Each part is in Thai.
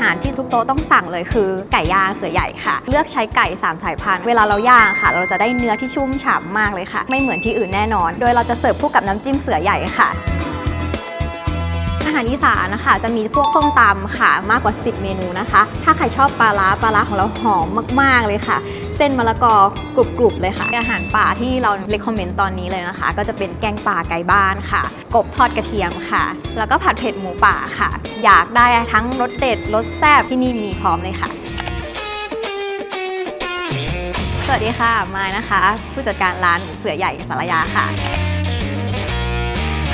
หารที่ทุกโต๊ะต้องสั่งเลยคือไก่ย่างเสือใหญ่ค่ะ เลือกใช้ไก่ 3 สายพันธุ์เวลาเราย่างค่ะ เราจะได้เนื้อที่ชุ่มฉ่ำมากเลยค่ะ ไม่เหมือนที่อื่นแน่นอน โดยเราจะเสิร์ฟคู่กับน้ำจิ้มเสือใหญ่ค่ะอาหารอีสานนะคะจะมีพวกส้มตำค่ะมากกว่า 10 เมนูนะคะ ถ้าใครชอบปลาร้าปลาร้าของเราหอมมาก ๆ เลยค่ะ เส้นมะละกอกรุบๆเลยค่ะ อาหารป่าที่เราเลคคอมเมนต์ตอนนี้เลยนะคะ ก็จะเป็นแกงป่าไก่บ้านค่ะ กบทอดกระเทียมค่ะ แล้วก็ผัดเผ็ดหมูป่าค่ะ อยากได้ทั้งรสเด็ดรสแซ่บที่นี่มีพร้อมเลยค่ะสวัสดีค่ะ มายนะคะ ผู้จัดการร้านเสือใหญ่สารยาค่ะ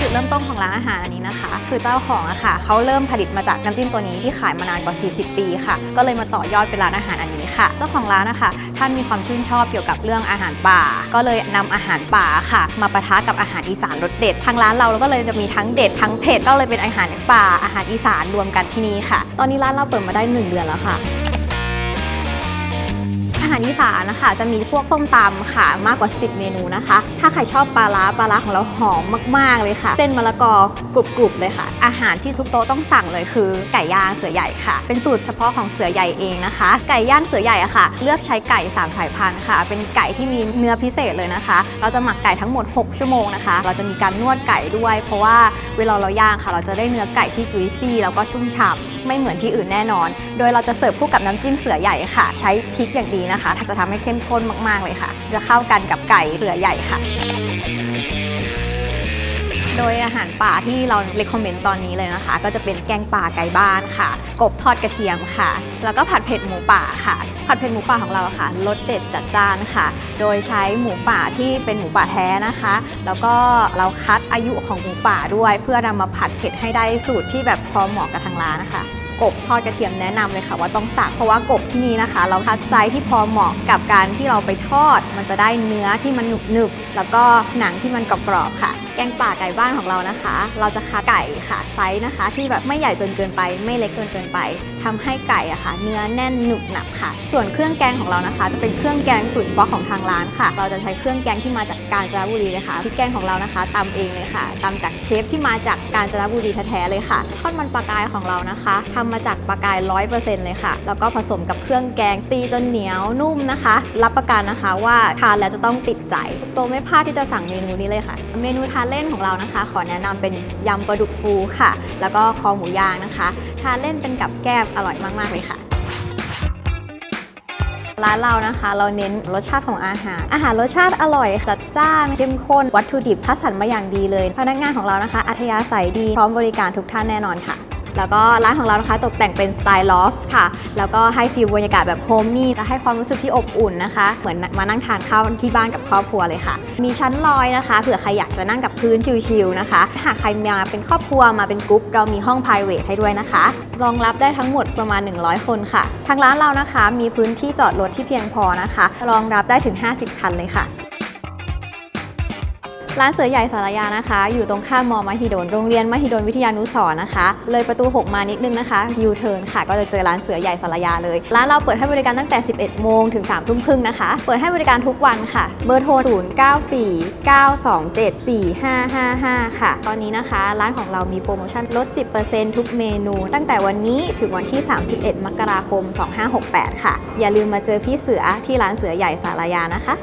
จุดเริ่มต้นของร้านอาหารอันนี้นะคะ คือเจ้าของอะค่ะเขาเริ่มผลิตมาจากน้ำจิ้มตัวนี้ที่ขายมานานกว่า 40 ปีค่ะ ก็เลยมาต่อยอดเป็นร้านอาหารอันนี้ค่ะ เจ้าของร้านนะคะท่านมีความชื่นชอบเกี่ยวกับเรื่องอาหารป่า ก็เลยนำอาหารป่าค่ะ มาปะทะกับอาหารอีสานรสเด็ดทางร้านเราก็เลยจะมีทั้งเด็ดทั้งเผ็ดก็เลยเป็นอาหารป่าอาหารอีสานรวมกันที่นี่ค่ะ ตอนนี้ร้านเราเปิดมาได้หนึ่งเดือนแล้วค่ะาหารอีสานนะคะจะมีพวกส้มตำค่ะมากกว่า 10 เมนูนะคะ ถ้าใครชอบปลาร้าปลาร้าของเราหอมมาก ๆ เลยค่ะ เส้นมะละกอกรุบๆเลยค่ะ อาหารที่ทุกโต๊ะต้องสั่งเลยคือไก่ย่างเสือใหญ่ค่ะ เป็นสูตรเฉพาะของเสือใหญ่เองนะคะ ไก่ย่างเสือใหญ่อะค่ะ เลือกใช้ไก่ 3 สายพันธุ์ค่ะ เป็นไก่ที่มีเนื้อพิเศษเลยนะคะ เราจะหมักไก่ทั้งหมด 6 ชั่วโมงนะคะ เราจะมีการนวดไก่ด้วย เพราะว่าเวลาเราย่างค่ะ เราจะได้เนื้อไก่ที่จุยซี่แล้วก็ชุ่มฉ่ำไม่เหมือนที่อื่นแน่นอน โดยเราจะเสิร์ฟคู่กับน้ำจิ้มเสือใหญ่ค่ะ ใช้พริกอย่างดีนะคะจะทำให้เข้มข้นมาก ๆ เลยค่ะ จะเข้ากันกับไก่เสือใหญ่ค่ะ โดยอาหารป่าที่เราเลคคอมเมนต์ตอนนี้เลยนะคะ ก็จะเป็นแกงป่าไก่บ้านค่ะ กบทอดกระเทียมค่ะ แล้วก็ผัดเผ็ดหมูป่าค่ะ ผัดเผ็ดหมูป่าของเราค่ะรสเด็ดจัดจ้านค่ะ โดยใช้หมูป่าที่เป็นหมูป่าแท้นะคะ แล้วก็เราคัดอายุของหมูป่าด้วย เพื่อนำมาผัดเผ็ดให้ได้สูตรที่แบบพอเหมาะกับทางร้านนะคะ กบทอดกระเทียมแนะนำเลยค่ะว่าต้องสั่งเพราะว่ากบที่นี่นะคะ เราคัดไซส์ที่พอเหมาะกับการที่เราไปทอด มันจะได้เนื้อที่มันหนึบแล้วก็หนังที่มันกรอบๆค่ะแกงป่าไก่บ้านของเรานะคะ เราจะคัดไก่ค่ะไซส์นะคะ ที่แบบไม่ใหญ่จนเกินไป ไม่เล็กจนเกินไปทำให้ไก่อะค่ะ เนื้อแน่นหนุบหนับค่ะ ส่วนเครื่องแกงของเรานะคะ จะเป็นเครื่องแกงสูตรเฉพาะของทางร้านค่ะ เราจะใช้เครื่องแกงที่มาจากกาญจนบุรีเลยค่ะพริกแกงของเรานะคะตำเองเลยค่ะตำจากเชฟที่มาจากกาญจนบุรีแท้ๆเลยค่ะทอดมันปลากายของเรานะคะทำมาจากปลากาย100%เซ็นต์เลยค่ะ แล้วก็ผสมกับเครื่องแกงตีจนเหนียวนุ่มนะคะ รับประกันนะคะว่าทานแล้วจะต้องติดใจโตวไม่พลาดที่จะสั่งเมนูนี้เลยค่ะ เมนูทานเล่นของเรานะคะ ขอแนะนำเป็นยำปลาดุกฟูค่ะ แล้วก็คอหมูย่างนะคะ ทานเล่นเป็นกับแก้มอร่อยมาก ๆ เลยค่ะร้านเรานะคะ เราเน้นรสชาติของอาหาร อาหารรสชาติอร่อยจัดจ้านเข้มข้นวัตถุดิบคัดสรรมาอย่างดีเลย พนักงานของเรานะคะ อัธยาศัยดีพร้อมบริการทุกท่านแน่นอนค่ะ แล้วก็ร้านของเรานะคะตกแต่งเป็นสไตล์ลอฟค่ะ แล้วก็ให้ฟีลบรรยากาศแบบโฮมมี่และให้ความรู้สึกที่อบอุ่นนะคะ เหมือนมานั่งทานข้าวที่บ้านกับครอบครัวเลยค่ะ มีชั้นลอยนะคะเผื่อใครอยากจะนั่งกับพื้นชิลๆนะคะ หากใครมาเป็นครอบครัวมาเป็นกรุ๊ปเรามีห้อง p r i v a t ให้ด้วยนะคะ รองรับได้ทั้งหมดประมาณ 100 คนค่ะ ทางร้านเรานะคะ มีพื้นที่จอดรถที่เพียงพอนะคะ รองรับได้ถึง 50 คันเลยค่ะ ร้านเสือใหญ่สารยานะคะ อยู่ตรงข้ามมอมหิดลโรงเรียนมหิดลวิทยานุสรณ์นะคะ เลยประตู 6 มานิดนึงนะคะยูเทิร์นค่ะ ก็จะเจอร้านเสือใหญ่สารยาเลย ร้านเราเปิดให้บริการตั้งแต่ 11 โมงถึง3ทุ่มครึ่งนะคะ เปิดให้บริการทุกวันค่ะ เบอร์โทร 0949274555 ค่ะ ตอนนี้นะคะ ร้านของเรามีโปรโมชั่นลด 10%ทุกเมนู ตั้งแต่วันนี้ถึงวันที่ 31 มกราคม 2568 ค่ะ อย่าลืมมาเจอพี่เสือที่ร้านเสือใหญ่สารยานะคะ